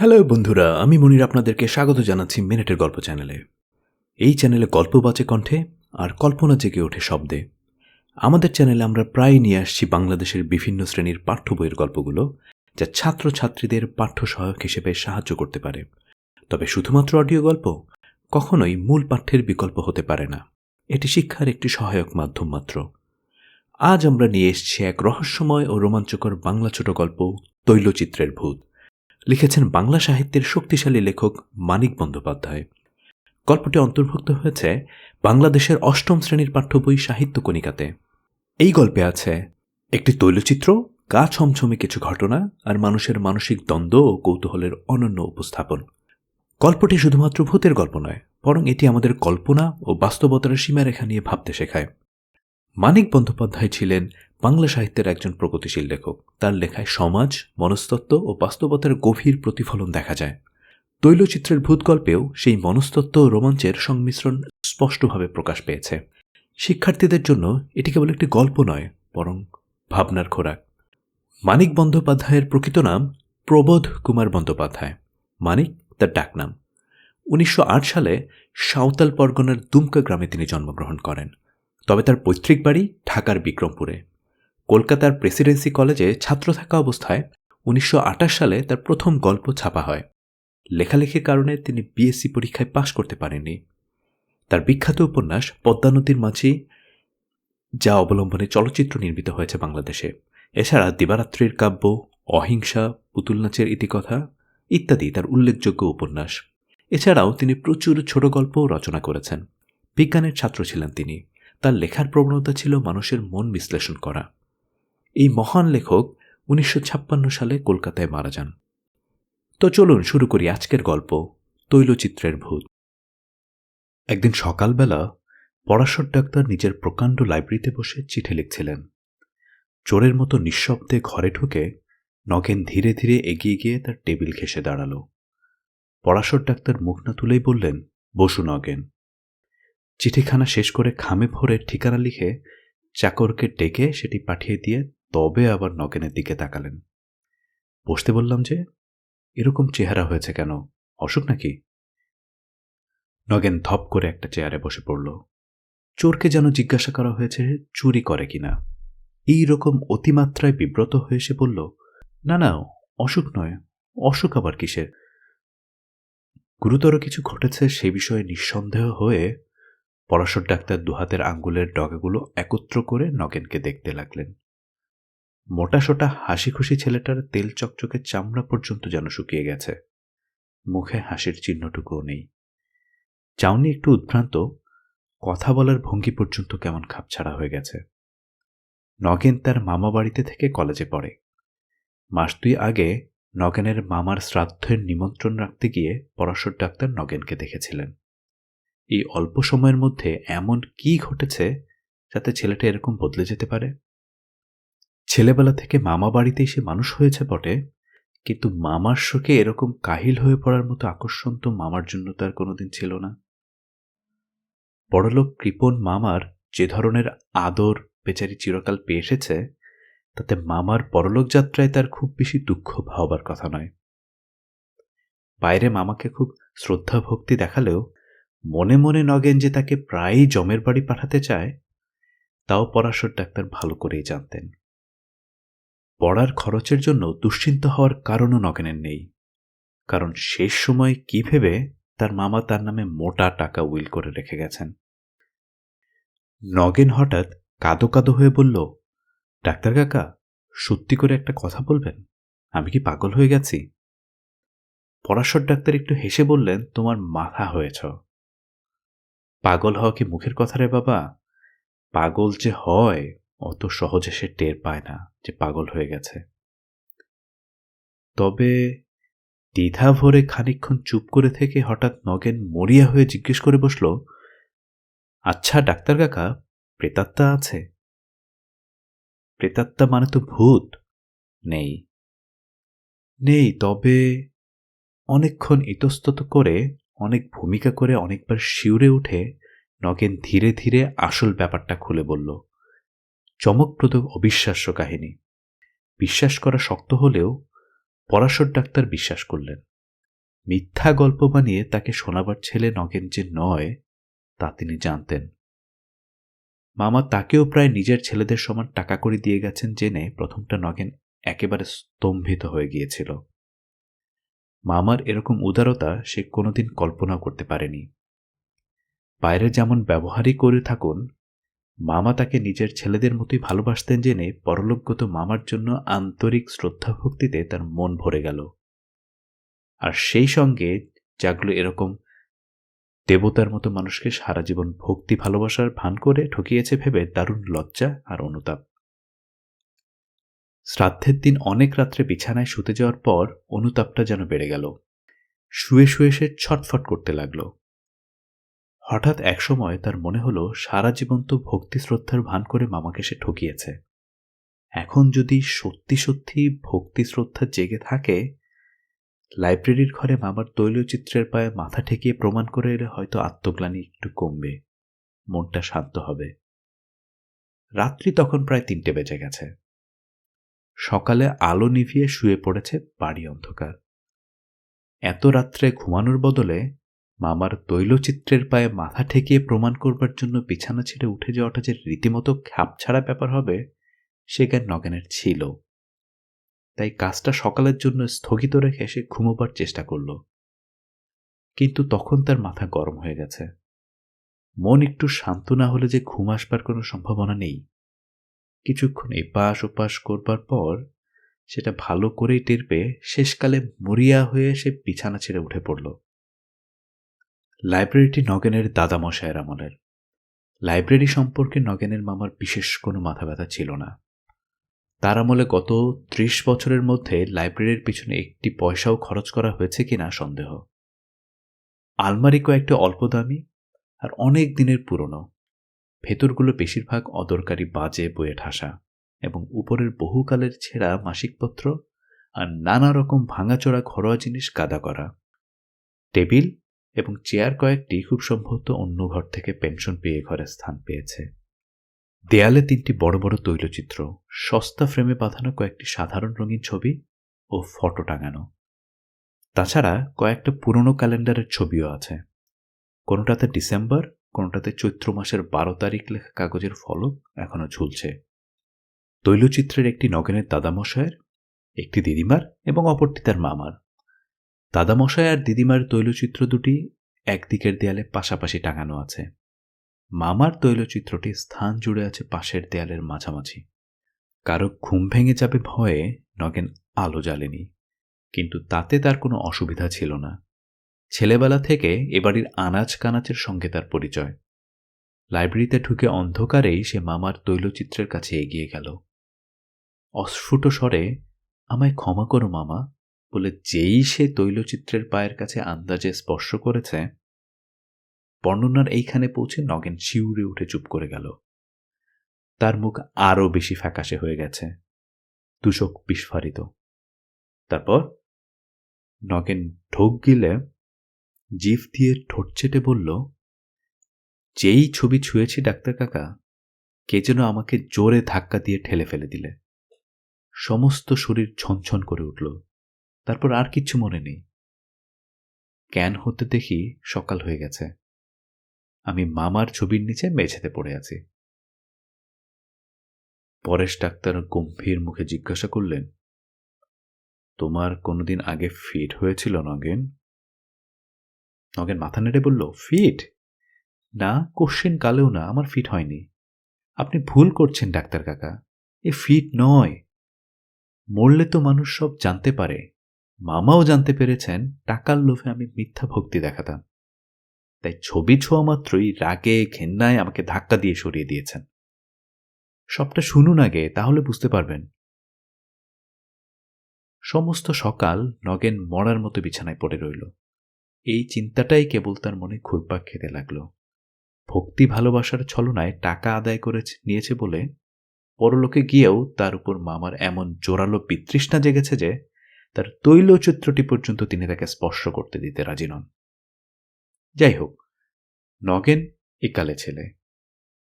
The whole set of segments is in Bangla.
হ্যালো বন্ধুরা, আমি মনির আপনাদেরকে স্বাগত জানাচ্ছি মিনিটের গল্প চ্যানেলে। এই চ্যানেলে গল্প বাঁচে কণ্ঠে আর কল্পনা জেগে ওঠে শব্দে। আমাদের চ্যানেলে আমরা প্রায় নিয়ে আসছি বাংলাদেশের বিভিন্ন শ্রেণির পাঠ্য বইয়ের গল্পগুলো, যা ছাত্রছাত্রীদের পাঠ্য সহায়ক হিসেবে সাহায্য করতে পারে। তবে শুধুমাত্র অডিও গল্প কখনোই মূল পাঠ্যের বিকল্প হতে পারে না। এটি শিক্ষার একটি সহায়ক মাধ্যম মাত্র। আজ আমরা নিয়ে এসেছি এক রহস্যময় ও রোমাঞ্চকর বাংলা ছোট গল্প, তৈলচিত্রের ভূত। লিখেছেন বাংলা সাহিত্যের শক্তিশালী লেখক মানিক বন্দ্যোপাধ্যায়। গল্পটি অন্তর্ভুক্ত হয়েছে বাংলাদেশের অষ্টম শ্রেণির পাঠ্যবই সাহিত্য কণিকাতে। এই গল্পে আছে একটি তৈলচিত্র, গা ছমছমে কিছু ঘটনা আর মানুষের মানসিক দ্বন্দ্ব ও কৌতূহলের অনন্য উপস্থাপন। গল্পটি শুধুমাত্র ভূতের গল্প নয়, বরং এটি আমাদের কল্পনা ও বাস্তবতার সীমারেখা নিয়ে ভাবতে শেখায়। মানিক বন্দ্যোপাধ্যায় ছিলেন বাংলা সাহিত্যের একজন প্রগতিশীল লেখক। তার লেখায় সমাজ, মনস্তত্ত্ব ও বাস্তবতার গভীর প্রতিফলন দেখা যায়। তৈলচিত্রের ভূত গল্পেও সেই মনস্তত্ত্ব ও রোমাঞ্চের সংমিশ্রণ স্পষ্টভাবে প্রকাশ পেয়েছে। শিক্ষার্থীদের জন্য এটি কেবল একটি গল্প নয়, বরং ভাবনার খোরাক। মানিক বন্দ্যোপাধ্যায়ের প্রকৃত নাম প্রবোধ কুমার বন্দ্যোপাধ্যায়। মানিক তার ডাকনাম। উনিশশো আট সালে সাঁওতাল পরগনার দুমকা গ্রামে তিনি জন্মগ্রহণ করেন। তবে তার পৈতৃক বাড়ি ঢাকার বিক্রমপুরে। কলকাতার প্রেসিডেন্সি কলেজে ছাত্র থাকা অবস্থায় উনিশশো আটাশ সালে তার প্রথম গল্প ছাপা হয়। লেখালেখির কারণে তিনি বিএসসি পরীক্ষায় পাশ করতে পারেননি। তার বিখ্যাত উপন্যাস পদ্মা নদীর মাঝি, যা অবলম্বনে চলচ্চিত্র নির্মিত হয়েছে বাংলাদেশে। এছাড়া দিবারাত্রির কাব্য, অহিংসা, পুতুল নাচের ইতিকথা ইত্যাদি তার উল্লেখযোগ্য উপন্যাস। এছাড়াও তিনি প্রচুর ছোট গল্পও রচনা করেছেন। বিজ্ঞানের ছাত্র ছিলেন তিনি। তার লেখার প্রবণতা ছিল মানুষের মন বিশ্লেষণ করা। এই মহান লেখক উনিশশো ছাপ্পান্ন সালে কলকাতায় মারা যান। তো চলুন শুরু করি আজকের গল্প, তৈলচিত্রের ভূত। একদিন সকালবেলা পরাশর ডাক্তার নিজের প্রকাণ্ড লাইব্রেরিতে বসে চিঠি লিখছিলেন। চোরের মতো নিঃশব্দে ঘরে ঢুকে নগেন ধীরে ধীরে এগিয়ে গিয়ে তার টেবিল ঘেসে দাঁড়াল। পরাশর ডাক্তার মুখ না তুলেই বললেন, বসু নগেন। চিঠিখানা শেষ করে খামে ভরে ঠিকানা লিখে চাকরকে ডেকে সেটি পাঠিয়ে দিয়ে তবে আবার নগেনের দিকে তাকালেন। বসতে বললাম যে, এরকম চেহারা হয়েছে কেন? অসুখ নাকি? নগেন ধপ করে একটা চেয়ারে বসে পড়ল। চোরকে যেন জিজ্ঞাসা করা হয়েছে, চুরি করে কিনা এই রকম অতিমাত্রায় বিব্রত হয়ে সে বলল, না না, অসুখ নয়, অসুখ আবার কিসের? গুরুতর কিছু ঘটেছে সে বিষয়ে নিঃসন্দেহ হয়ে পরাশর ডাক্তার দুহাতের আঙ্গুলের ডগাগুলো একত্র করে নগেনকে দেখতে লাগলেন। মোটাসোটা হাসি খুশি ছেলেটার তেল চকচকে চামড়া পর্যন্ত যেন শুকিয়ে গেছে। মুখে হাসির চিহ্নটুকুও নেই। চাউনি একটু উদ্ভ্রান্ত, কথা বলার ভঙ্গি পর্যন্ত কেমন খাপছাড়া হয়ে গেছে। নগেন তার মামা বাড়িতে থেকে কলেজে পড়ে। মাস দুই আগে নগেনের মামার শ্রাদ্ধের নিমন্ত্রণ রাখতে গিয়ে পরাশর ডাক্তার নগেনকে দেখেছিলেন। এই অল্প সময়ের মধ্যে এমন কি ঘটেছে যাতে ছেলেটা এরকম বদলে যেতে পারে? ছেলেবেলা থেকে মামা বাড়িতেই সে মানুষ হয়েছে বটে, কিন্তু মামার শোকে এরকম কাহিল হয়ে পড়ার মতো আকর্ষণ তো মামার জন্য তার কোনোদিন ছিল না। বড়লোক কৃপণ মামার যে ধরনের আদর, বেচারি চিরকাল পেয়ে এসেছে, তাতে মামার পরলোক যাত্রায় তার খুব বেশি দুঃখ ভাববার কথা নয়। বাইরে মামাকে খুব শ্রদ্ধা ভক্তি দেখালেও মনে মনে নগেন যে তাকে প্রায়ই জমের বাড়ি পাঠাতে চায়, তাও পরাশর ডাক্তার ভালো করেই জানতেন। পড়ার খরচের জন্য দুশ্চিন্ত হওয়ার কারণও নগেনের নেই। কারণ শেষ সময় কি ভেবে তার মামা তার নামে মোটা টাকা উইল করে রেখে গেছেন। নগেন হঠাৎ কাদো কাদো হয়ে বলল, ডাক্তার কাকা, সত্যি করে একটা কথা বলবেন? আমি কি পাগল হয়ে গেছি? পরাশর ডাক্তার একটু হেসে বললেন, তোমার মাথা হয়েছ। পাগল হওয়া কি মুখের কথা রে বাবা? পাগল যে হয়, অত সহজে সে টের পায় না। যে পাগল হয়ে গেছে। তবে দ্বিধা ভরে খানিক্ষণ চুপ করে থেকে হঠাৎ নগেন মরিয়া হয়ে জিজ্ঞেস করে বসল আচ্ছা ডাক্তার কাকা, প্রেতাত্মা আছে? প্রেতাত্মা মানে তো ভূত? নেই। নেই, তবে অনেকক্ষণ ইতস্তত করে, অনেক ভূমিকা করে অনেকবার শিউরে উঠে নগেন ধীরে ধীরে আসল ব্যাপারটা খুলে বলল চমকপ্রদ অবিশ্বাস্য কাহিনী। বিশ্বাস করা শক্ত হলেও পরাশর ডাক্তার বিশ্বাস করলেন। মিথ্যা গল্প বানিয়ে তাকে শোনাবার ছেলে নগেন যে নয়, তা তিনি জানতেন। মামা তাকেও প্রায় নিজের ছেলেদের সমান টাকা করে দিয়ে গেছেন জেনে প্রথমটা নগেন একেবারে স্তম্ভিত হয়ে গিয়েছিল। মামার এরকম উদারতা সে কোনোদিন কল্পনা করতে পারেনি। বাইরে যেমন ব্যবহারই করে থাকুন মামা তাকে নিজের ছেলেদের মতোই ভালোবাসতেন জেনে পরলোকগত মামার জন্য আন্তরিক শ্রদ্ধা ভক্তিতে তার মন ভরে গেল। আর সেই সঙ্গে যাগুলো এরকম দেবতার মতো মানুষকে সারা জীবন ভক্তি ভালোবাসার ভান করে ঠকিয়েছে ভেবে দারুণ লজ্জা আর অনুতাপ। শ্রাদ্ধের দিন অনেক রাত্রে বিছানায় শুতে যাওয়ার পর অনুতাপটা যেন বেড়ে গেল। শুয়ে শুয়ে সে ছটফট করতে লাগল। হঠাৎ একসময় তার মনে হলো সারা জীবন তো ভক্তি শ্রদ্ধার ভান করে মামাকে সে ঠকিয়েছে। এখন যদি সত্যি সত্যি ভক্তি শ্রদ্ধা জেগে থাকে, লাইব্রেরির ঘরে মামার তৈলচিত্রের পায়ে মাথা ঠেকিয়ে প্রমাণ করে এলে হয়তো আত্মগ্লানি একটু কমবে, মনটা শান্ত হবে। রাত্রি তখন প্রায় তিনটে বেজে গেছে। সকালে আলো নিভিয়ে শুয়ে পড়েছে বাড়ি অন্ধকার। এত রাত্রে ঘুমানোর বদলে মামার তৈলচিত্রের পায়ে মাথা ঠেকিয়ে প্রমাণ করবার জন্য বিছানা ছেড়ে উঠে যাওয়াটা যে রীতিমতো ছাড়া ব্যাপার হবে, সে জ্ঞান নগেনের ছিল। তাই কাজটা সকালের জন্য স্থগিত রেখে সে ঘুমোবার চেষ্টা করল। কিন্তু তখন তার মাথা গরম হয়ে গেছে। মন একটু শান্ত না হলে যে ঘুম আসবার কোনো সম্ভাবনা নেই। কিছুক্ষণ এপাশ ওপাশ করবার পর সেটা ভালো করেই টের পেয়ে শেষকালে মরিয়া হয়ে সে বিছানা ছেড়ে উঠে পড়ল। লাইব্রেরিটি নগেনের দাদামশায়ের আমলের। লাইব্রেরি সম্পর্কে নগেনের মামার বিশেষ কোনো মাথা ব্যথা ছিল না। তার আমলে গত ত্রিশ বছরের মধ্যে লাইব্রেরির পিছনে একটি পয়সাও খরচ করা হয়েছে কিনা সন্দেহ। আলমারি কয়েকটি অল্প দামি আর অনেক দিনের পুরনো। ভেতরগুলো বেশিরভাগ অদরকারি বাজে বয়ে ঠাসা এবং উপরের বহুকালের ছেঁড়া মাসিকপত্র আর নানা রকম ভাঙাচোরা ঘরোয়া জিনিস কাদা করা। টেবিল এবং চেয়ার কয়েকটি খুব সম্ভবত অন্য ঘর থেকে পেনশন পেয়ে ঘরে স্থান পেয়েছে। দেয়ালে তিনটি বড় বড় তৈলচিত্র, সস্তা ফ্রেমে বাঁধানো কয়েকটি সাধারণ রঙিন ছবি ও ফটো টাঙানো। তাছাড়া কয়েকটা পুরনো ক্যালেন্ডারের ছবিও আছে। কোনোটাতে ডিসেম্বর, কোনোটাতে চৈত্র মাসের বারো তারিখ লেখা কাগজের ফলক এখনও ঝুলছে। তৈলচিত্রের একটি নগেনের দাদামশায়ের একটি দিদিমার এবং অপরটি তার মামার। দাদামশাই আর দিদিমার তৈলচিত্র দুটি একদিকের দেয়ালে পাশাপাশি টাঙানো আছে। মামার তৈলচিত্রটি স্থান জুড়ে আছে পাশের দেয়ালের মাঝামাঝি। কারও ঘুম ভেঙে যাবে ভয়ে নগেন আলো জ্বালেনি, কিন্তু তাতে তার কোনো অসুবিধা ছিল না। ছেলেবেলা থেকে এবাড়ির আনাজ কানাচের সঙ্গে তার পরিচয়। লাইব্রেরিতে ঢুকে অন্ধকারেই সে মামার তৈলচিত্রের কাছে এগিয়ে গেল। অস্ফুট স্বরে, আমায় ক্ষমা করো মামা বলে যেই সে তৈলচিত্রের পায়ের কাছে আন্দাজে স্পর্শ করেছে বর্ণনার এইখানে পৌঁছে নগেন শিউরে উঠে চুপ করে গেল। তার মুখ আরও বেশি ফ্যাকাশে হয়ে গেছে। দুচোখ বিস্ফারিত। তারপর নগেন ঢোক গিলে জিভ দিয়ে ঠোঁট চেটে বলল, যেই ছবি ছুঁয়েছি, ডাক্তার কাকা, কে যেন আমাকে জোরে ধাক্কা দিয়ে ঠেলে ফেলে দিলে। সমস্ত শরীর ছনছন করে উঠল। তারপর আর কিচ্ছু মনে নেই। ক্যান হতে দেখি সকাল হয়ে গেছে। আমি মামার ছবির নিচে মেঝেতে পড়ে আছি। পরেশ ডাক্তার গম্ভীর মুখে জিজ্ঞাসা করলেন, তোমার কোনোদিন আগে ফিট হয়েছিল নগেন? নগেন মাথা নেড়ে বলল, ফিট? না, কোশ্চেন কালেও না, আমার ফিট হয়নি। আপনি ভুল করছেন, ডাক্তার কাকা। এ ফিট নয়। মরলে তো মানুষ সব জানতে পারে। মামাও জানতে পেরেছেন টাকার লোভে আমি মিথ্যা ভক্তি দেখাতাম। তাই ছবি ছোঁয়া মাত্রই রাগে, ঘেন্নায় আমাকে ধাক্কা দিয়ে সরিয়ে দিয়েছেন। সবটা শুনুন আগে, তাহলে বুঝতে পারবেন। সমস্ত সকাল নগেন মরার মতো বিছানায় পড়ে রইল। এই চিন্তাটাই কেবল তার মনে ঘুরপাক খেতে লাগল। ভক্তি ভালোবাসার ছলনায় টাকা আদায় করে নিয়েছে বলে পরলোকে গিয়েও তার উপর মামার এমন জোরালো বিতৃষ্ণা জেগেছে যে তার তৈলচিত্রটি পর্যন্ত তিনি তাকে স্পর্শ করতে দিতে রাজি নন। যাই হোক, নগেন একালে ছেলে।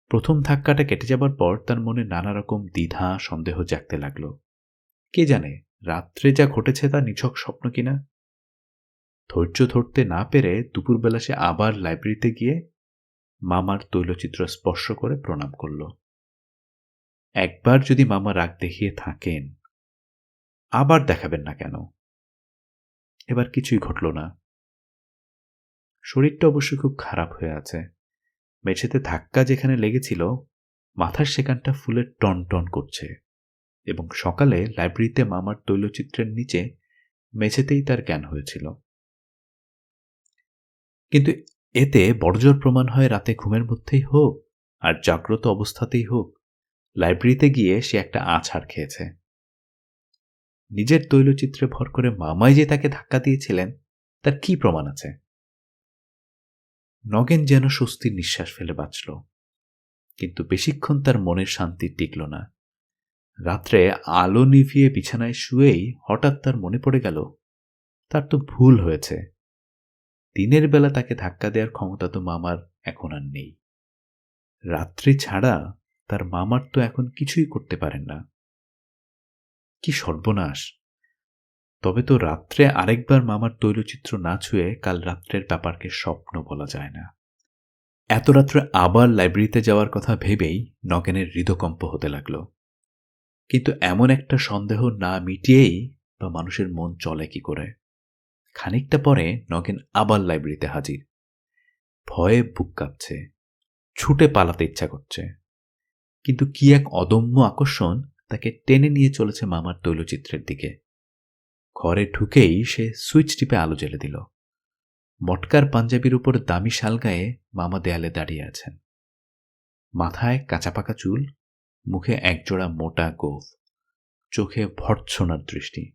প্রথম ধাক্কাটা কেটে যাবার পর তার মনে নানা রকম দ্বিধা, সন্দেহ জাগতে লাগল। কে জানে রাত্রে যা ঘটেছে তা নিছক স্বপ্ন কিনা? ধৈর্য ধরতে না পেরে দুপুরবেলা সে আবার লাইব্রেরিতে গিয়ে মামার তৈলচিত্র স্পর্শ করে প্রণাম করল। একবার যদি মামা রাগ দেখিয়ে থাকেন আবার দেখাবেন না কেন? এবার কিছুই ঘটল না। শরীরটা অবশ্য খুব খারাপ হয়ে আছে। মেঝেতে ধাক্কা যেখানে লেগেছিল, মাথার সেখানটা ফুলের টন টন করছে এবং সকালে লাইব্রেরিতে মামার তৈলচিত্রের নিচে মেঝেতেই তার জ্ঞান হয়েছিল। কিন্তু এতে বড়জোর প্রমাণ হয় রাতে ঘুমের মধ্যেই হোক আর জাগ্রত অবস্থাতেই হোক। লাইব্রেরিতে গিয়ে সে একটা আছাড় খেয়েছে। নিজের তৈলচিত্রে ভর করে মামাই যে তাকে ধাক্কা দিয়েছিলেন, তার কি প্রমাণ আছে? নগেন যেন স্বস্তির নিঃশ্বাস ফেলে বাঁচল, কিন্তু বেশিক্ষণ তার মনের শান্তি টিকল না। রাত্রে আলো নিভিয়ে বিছানায় শুয়েই হঠাৎ তার মনে পড়ে গেল, তার তো ভুল হয়েছে। দিনের বেলা তাকে ধাক্কা দেওয়ার ক্ষমতা তো মামার এখন আর নেই। রাত্রি ছাড়া তার মামার তো এখন কিছুই করতে পারেন না। কি সর্বনাশ। তবে তো রাত্রে আরেকবার মামার তৈলচিত্র না ছুঁয়ে কাল রাত্রের ব্যাপারকে স্বপ্ন বলা যায় না। এত রাত্রে আবার লাইব্রেরিতে যাওয়ার কথা ভেবেই নগেনের হৃদকম্প হতে লাগল। কিন্তু এমন একটা সন্দেহ না মিটিয়েই বা মানুষের মন চলে কি করে? খানিকটা পরে নগেন আবার লাইব্রেরিতে হাজির। ভয়ে বুক কাঁপছে। ছুটে পালাতে ইচ্ছা করছে। কিন্তু কি এক অদম্য আকর্ষণ তাকে টেনে নিয়ে চলেছে মামার তৈলচিত্রের দিকে। ঘরে ঢুকেই সে সুইচ টিপে আলো জ্বেলে দিল। মটকার পাঞ্জাবির উপর দামি শাল গায়ে মামা দেয়ালে দাঁড়িয়ে আছেন। মাথায় কাঁচাপাকা চুল, মুখে একজোড়া মোটা গোফ, চোখে ভর্ৎসনার দৃষ্টি।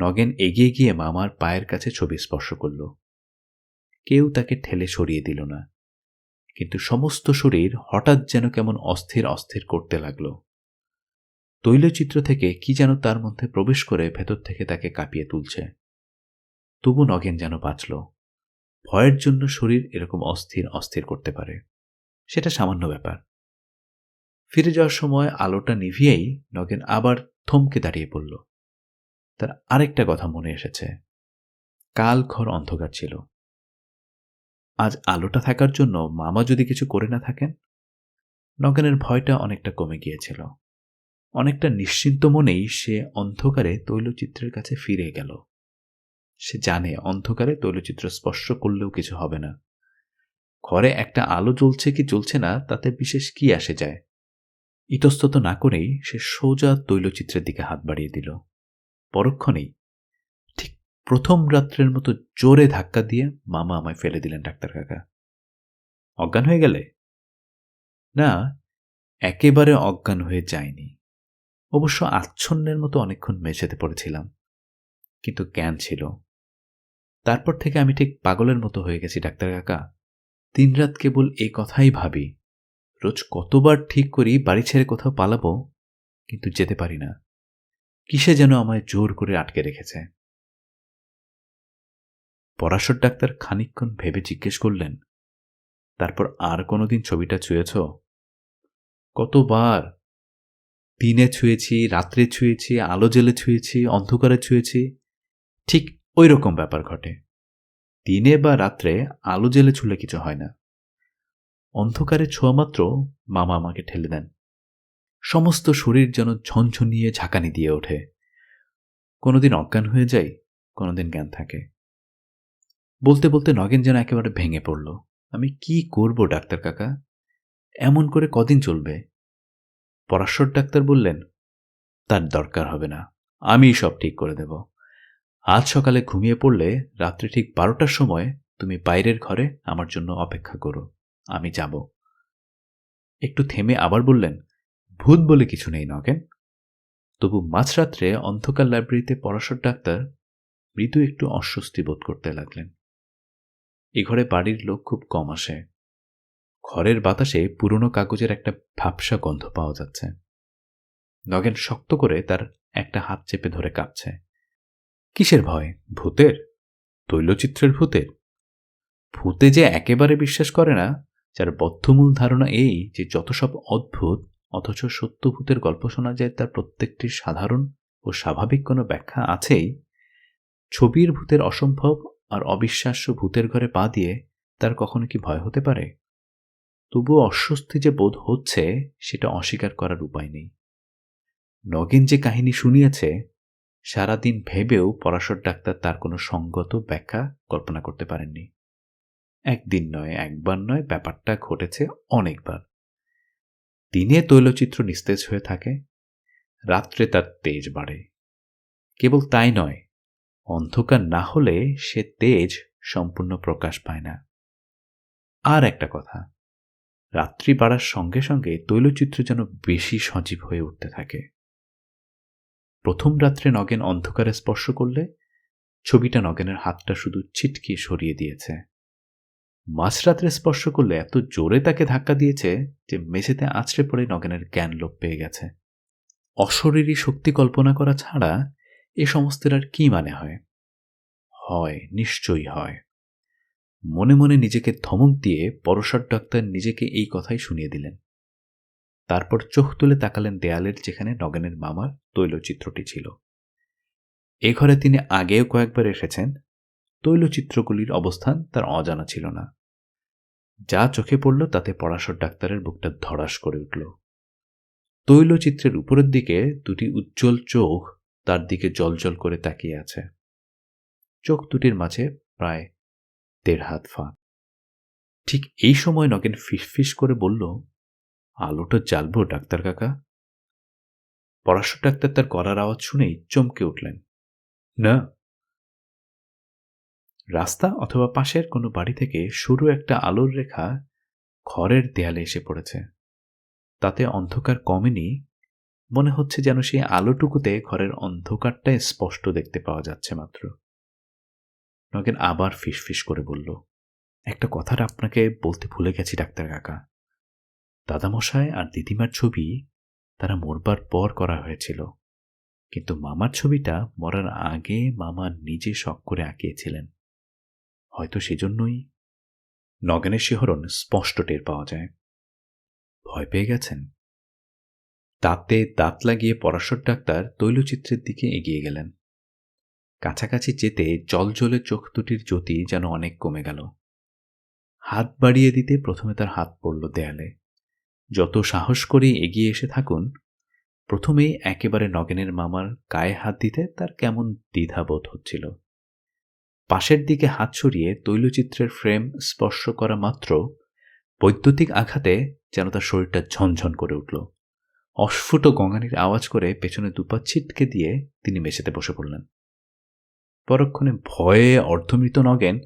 নগেন এগিয়ে গিয়ে মামার পায়ের কাছে ছবি স্পর্শ করল। কেউ তাকে ঠেলে সরিয়ে দিল না। কিন্তু সমস্ত শরীর হঠাৎ যেন কেমন অস্থির অস্থির করতে লাগল। তৈলচিত্র থেকে কি যেন তার মধ্যে প্রবেশ করে ভেতর থেকে তাকে কাঁপিয়ে তুলছে। তবু নগেন যেন বাঁচল। ভয়ের জন্য শরীর এরকম অস্থির অস্থির করতে পারে। সেটা সামান্য ব্যাপার। ফিরে যাওয়ার সময় আলোটা নিভিয়েই নগেন আবার থমকে দাঁড়িয়ে পড়ল। তার আরেকটা কথা মনে এসেছে। কাল ঘর অন্ধকার ছিল। আজ আলোটা থাকার জন্য মামা যদি কিছু করে না থাকেন? নগেনের ভয়টা অনেকটা কমে গিয়েছিল। অনেকটা নিশ্চিন্ত মনেই সে অন্ধকারে তৈলচিত্রের কাছে ফিরে গেল। সে জানে অন্ধকারে তৈলচিত্র স্পর্শ করলেও কিছু হবে না। ঘরে একটা আলো জ্বলছে কি জ্বলছে না, তাতে বিশেষ কি আসে যায়? ইতস্তত না করেই সে সোজা তৈলচিত্রের দিকে হাত বাড়িয়ে দিল। পরক্ষণেই ঠিক প্রথম রাত্রের মতো জোরে ধাক্কা দিয়ে মামা আমায় ফেলে দিলেন ডাক্তার কাকা। অজ্ঞান হয়ে গেলে? না, একেবারে অজ্ঞান হয়ে যায়নি। অবশ্য আচ্ছন্নের মতো অনেকক্ষণ মেঝেতে পড়েছিলাম। কিন্তু জ্ঞান ছিল। তারপর থেকে আমি ঠিক পাগলের মতো হয়ে গেছি, ডাক্তার কাকা। দিনরাত কেবল এই কথাই ভাবি, রোজ কতবার ঠিক করি বাড়ি ছেড়ে কোথাও পালাবো, কিন্তু যেতে পারি না। কিসে যেন আমায় জোর করে আটকে রেখেছে। পরাশর ডাক্তার খানিকক্ষণ ভেবে জিজ্ঞেস করলেন, তারপর আর কোনোদিন ছবিটা ছুঁয়েছ? কতবার? দিনে ছুঁয়েছি, রাত্রে ছুঁয়েছি, আলো জেলে ছুঁয়েছি, অন্ধকারে ছুঁয়েছি। ঠিক ওই রকম ব্যাপার ঘটে। দিনে বা রাত্রে আলো জেলে ছুলে কিছু হয় না। অন্ধকারে ছোঁয়া মাত্র মামা আমাকে ঠেলে দেন। সমস্ত শরীর যেন ঝনঝনিয়ে ঝাঁকানি দিয়ে ওঠে। কোনোদিন অজ্ঞান হয়ে যাই, কোনোদিন জ্ঞান থাকে। বলতে বলতে নগেন যেন একেবারে ভেঙে পড়ল। আমি কি করব ডাক্তার কাকা? এমন করে কদিন চলবে? পরাশ্বর ডাক্তার বললেন, তার দরকার হবে না আমি সব ঠিক করে দেব। আজ সকালে ঘুমিয়ে পড়লে রাত্রি ঠিক বারোটার সময় তুমি বাইরের ঘরে আমার জন্য অপেক্ষা করো, আমি যাব। একটু থেমে আবার বললেন, ভূত বলে কিছু নেই নগেন। তবু মাঝরাত্রে অন্ধকার লাইব্রেরিতে পরাশর ডাক্তার মৃদু একটু অস্বস্তি বোধ করতে লাগলেন। এ ঘরে বাড়ির লোক খুব কম আসে। ঘরের বাতাসে পুরনো কাগজের একটা ভাবসা গন্ধ পাওয়া যাচ্ছে। নগেন শক্ত করে তার একটা হাত চেপে ধরে কাঁপছে। কিসের ভয়? ভূতের? তৈলচিত্রের ভূতের? ভূতে যে একেবারে বিশ্বাস করে না, যার বদ্ধমূল ধারণা এই যে যত সব অদ্ভুত, অথচ সত্যভূতের গল্প শোনা যায় তার প্রত্যেকটির সাধারণ ও স্বাভাবিক কোনো ব্যাখ্যা আছেই, ছবির ভূতের অসম্ভব আর অবিশ্বাস্য ভূতের ঘরে পা দিয়ে তার কখনো কি ভয় হতে পারে? তবুও অস্বস্তি যে বোধ হচ্ছে, সেটা অস্বীকার করার উপায় নেই। নগেন যে কাহিনী শুনিয়েছে, সারাদিন ভেবেও পরাশর ডাক্তার তার কোনো সঙ্গত ব্যাখ্যা কল্পনা করতে পারেননি। একদিন নয়, একবার নয়, ব্যাপারটা ঘটেছে অনেকবার। দিনে তৈলচিত্র নিস্তেজ হয়ে থাকে, রাত্রে তার তেজ বাড়ে। কেবল তাই নয়, অন্ধকার না হলে সে তেজ সম্পূর্ণ প্রকাশ পায় না। আর একটা কথা রাত্রি বাড়ার সঙ্গে সঙ্গে তৈলচিত্র যেন বেশি সজীব হয়ে উঠতে থাকে। প্রথম রাত্রে নগেন অন্ধকারে স্পর্শ করলে ছবিটা নগেনের হাতটা শুধু ছিটকিয়ে সরিয়ে দিয়েছে। মাঝরাত্রে স্পর্শ করলে এত জোরে তাকে ধাক্কা দিয়েছে যে মেঝেতে আছড়ে পড়ে নগেনের জ্ঞান লোপ পেয়ে গেছে। অশরীরী শক্তি কল্পনা করা ছাড়া এ সমস্তের আর কি মানে হয়? হয়, নিশ্চয়ই হয়। মনে মনে নিজেকে ধমক দিয়ে পরশর ডাক্তার নিজেকে এই কথাই শুনিয়ে দিলেন। তারপর চোখ তুলে তাকালেন দেয়ালের যেখানে নগেনের মামার তৈলচিত্রটি ছিল। এ ঘরে তিনি আগেও কয়েকবার এসেছেন। তৈলচিত্রগুলির অবস্থান তার অজানা ছিল না। যা চোখে পড়ল তাতে পরাশর ডাক্তারের বুকটা ধড়াস করে উঠল। তৈলচিত্রের উপরের দিকে দুটি উজ্জ্বল চোখ তার দিকে জলজল করে তাকিয়ে আছে। চোখ দুটির মাঝে প্রায় দেড় হাত ফাঁক ঠিক এই সময় নগেন ফিসফিস করে বলল, আলোটা জ্বালবো, ডাক্তার কাকা? পরাশর ডাক্তার তার গলার আওয়াজ শুনেই চমকে উঠলেন। না। রাস্তা অথবা পাশের কোনো বাড়ি থেকে সরু একটা আলোর রেখা ঘরের দেয়ালে এসে পড়েছে। তাতে অন্ধকার কমেনি, মনে হচ্ছে যেন সেই আলোটুকুতে ঘরের অন্ধকারটাই স্পষ্ট দেখতে পাওয়া যাচ্ছে মাত্র। নগেন আবার ফিসফিস করে বলল, একটা কথার আপনাকে বলতে ভুলে গেছি, ডাক্তার কাকা। দাদামশাই আর দিদিমার ছবি তারা মরবার পর করা হয়েছিল। কিন্তু মামার ছবিটা মরার আগে মামা নিজে শখ করে আঁকিয়েছিলেন। হয়তো সেজন্যই নগেনের শিহরণ স্পষ্ট টের পাওয়া যায়। ভয় পেয়ে গেছেন? দাঁতে দাঁত লাগিয়ে পরাশর ডাক্তার তৈলচিত্রের দিকে এগিয়ে গেলেন। কাছাকাছি যেতে জলজলে চোখ দুটির জ্যোতি যেন অনেক কমে গেল। হাত বাড়িয়ে দিতে প্রথমে তার হাত পড়ল দেয়ালে। যত সাহস করে এগিয়ে এসে থাকুন প্রথমেই একেবারে নগেনের মামার গায়ে হাত দিতে তার কেমন দ্বিধাবোধ হচ্ছিল। পাশের দিকে হাত সরিয়ে তৈলচিত্রের ফ্রেম স্পর্শ করা মাত্র বৈদ্যুতিক আঘাতে যেন তার শরীরটা ঝনঝন করে উঠল। অস্ফুট গঙ্গানির আওয়াজ করে পেছনে দুপা ছিটকে দিয়ে তিনি মেঝেতে বসে পড়লেন। পরক্ষণে ভয়ে অর্ধমৃত নগেন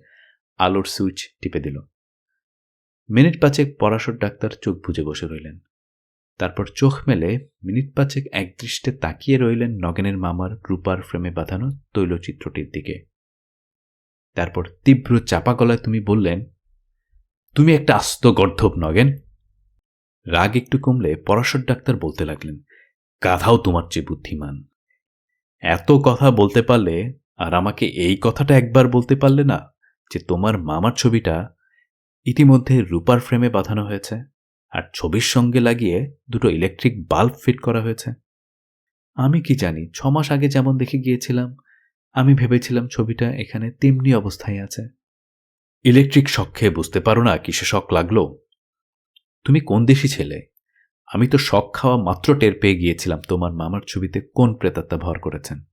আলোর সুইচ টিপে দিল। মিনিট পাঁচেক পরাশর ডাক্তার চোখ বুঝে বসে রইলেন। তারপর চোখ মেলে মিনিট পাঁচেক একদৃষ্টে তাকিয়ে রইলেন নগেনের মামার রূপার ফ্রেমে বাঁধানো তৈলচিত্রটির দিকে। তারপর তীব্র চাপা গলায় তুমি বললেন, তুমি একটা আস্ত গর্ধব নগেন। রাগ একটু কমলে পরাশর ডাক্তার বলতে লাগলেন, গাধাও তোমার চেয়ে বুদ্ধিমান। এত কথা বলতে পারলে আর আমাকে এই কথাটা একবার বলতে পারলে না যে তোমার মামার ছবিটা ইতিমধ্যে রূপার ফ্রেমে বাঁধানো হয়েছে আর ছবির সঙ্গে লাগিয়ে দুটো ইলেকট্রিক বাল্ব ফিট করা হয়েছে। আমি কি জানি ছ মাস আগে যেমন দেখে গিয়েছিলাম, আমি ভেবেছিলাম ছবিটা এখানে তেমনি অবস্থায় আছে। ইলেকট্রিক শখ খেয়ে বুঝতে পারো না কিসে শখ লাগল? তুমি কোন দেশি ছেলে? আমি তো শখ খাওয়া মাত্র টের পেয়ে গিয়েছিলাম তোমার মামার ছবিতে কোন প্রেতাত্মা ভর করেছেন।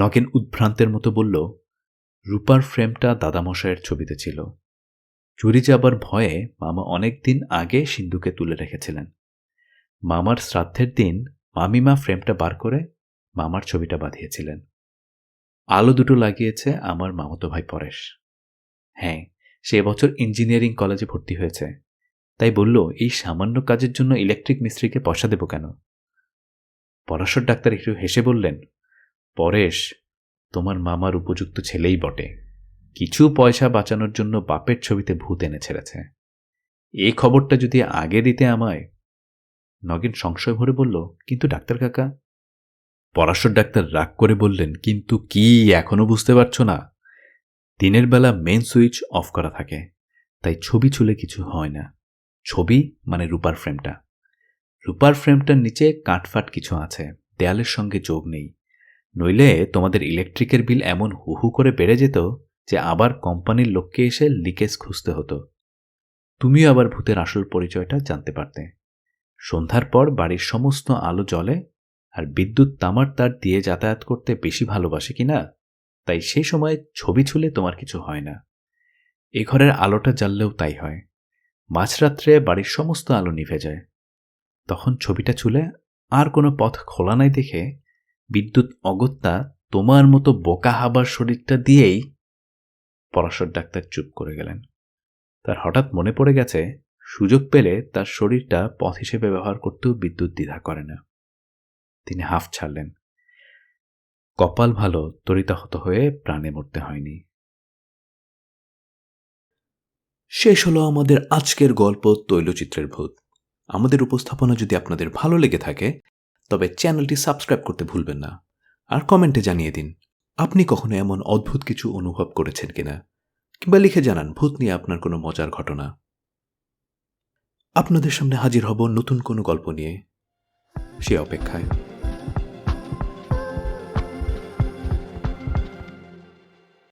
নগেন উদ্ভ্রান্তের মতো বলল, রূপার ফ্রেমটা দাদামশায়ের ছবিতে ছিল। চুরি যাবার ভয়ে মামা অনেক দিন আগে সিন্ধুকে তুলে রেখেছিলেন। মামার শ্রাদ্ধের দিন মামিমা ফ্রেমটা বার করে মামার ছবিটা বাঁধিয়েছিলেন। আলো দুটো লাগিয়েছে আমার মামতো ভাই পরেশ। হ্যাঁ সে বছর ইঞ্জিনিয়ারিং কলেজে ভর্তি হয়েছে। তাই বলল, এই সামান্য কাজের জন্য ইলেকট্রিক মিস্ত্রিকে পয়সা দেব কেন? পরাশর ডাক্তার একটু হেসে বললেন পরেশ, তোমার মামার উপযুক্ত ছেলেই বটে। কিছু পয়সা বাঁচানোর জন্য বাপের ছবিতে ভূত এনে ছেড়েছে। এই খবরটা যদি আগে দিতে আমায়? নগেন সংশয় ভরে বলল, কিন্তু ডাক্তার কাকা? পরাশর ডাক্তার রাগ করে বললেন, কিন্তু কি, এখনও বুঝতে পারছ না। দিনের বেলা মেন সুইচ অফ করা থাকে, তাই ছবি ছুলে কিছু হয় না। ছবি মানে রূপার ফ্রেমটা রূপার ফ্রেমটার নিচে কাঠফাট কিছু আছে, দেয়ালের সঙ্গে যোগ নেই। নইলে তোমাদের ইলেকট্রিকের বিল এমন হুহু করে বেড়ে যেত যে আবার কোম্পানির লোককে এসে লিকেজ খুঁজতে হতো। তুমিও আবার ভূতের আসল পরিচয়টা জানতে পারতে। সন্ধ্যার পর বাড়ির সমস্ত আলো জ্বলে, আর বিদ্যুৎ তামার তার দিয়ে যাতায়াত করতে বেশি ভালোবাসে কিনা, তাই সেই সময় ছবি ছুলে তোমার কিছু হয় না। এ ঘরের আলোটা জ্বাললেও তাই হয়। মাঝরাত্রে বাড়ির সমস্ত আলো নিভে যায়। তখন ছবিটা ছুলে আর কোনো পথ খোলা নাই দেখে বিদ্যুৎ অগত্যা তোমার মতো বোকা হাবার শরীরটা দিয়েই পরাশর ডাক্তার চুপ করে গেলেন। তার হঠাৎ মনে পড়ে গেছে, সুযোগ পেলে তার শরীরটা পথ হিসেবে ব্যবহার করতেও বিদ্যুৎ দ্বিধা করে না। তিনি হাফ ছাড়লেন। কপাল ভালো তরিতাহত হয়ে প্রাণে মরতে হয়নি। শেষ হলো আমাদের আজকের গল্প তৈলচিত্রের ভূত। আমাদের উপস্থাপনা যদি আপনাদের ভালো লেগে থাকে তবে চ্যানেলটি সাবস্ক্রাইব করতে ভুলবেন না। আর কমেন্টে জানিয়ে দিন, আপনি কখনো এমন অদ্ভুত কিছু অনুভব করেছেন কিনা? কিংবা লিখে জানান, ভূত নিয়ে আপনার কোনো মজার ঘটনা? আপনাদের সামনে হাজির হব নতুন কোনো গল্প নিয়ে। সে অপেক্ষায়।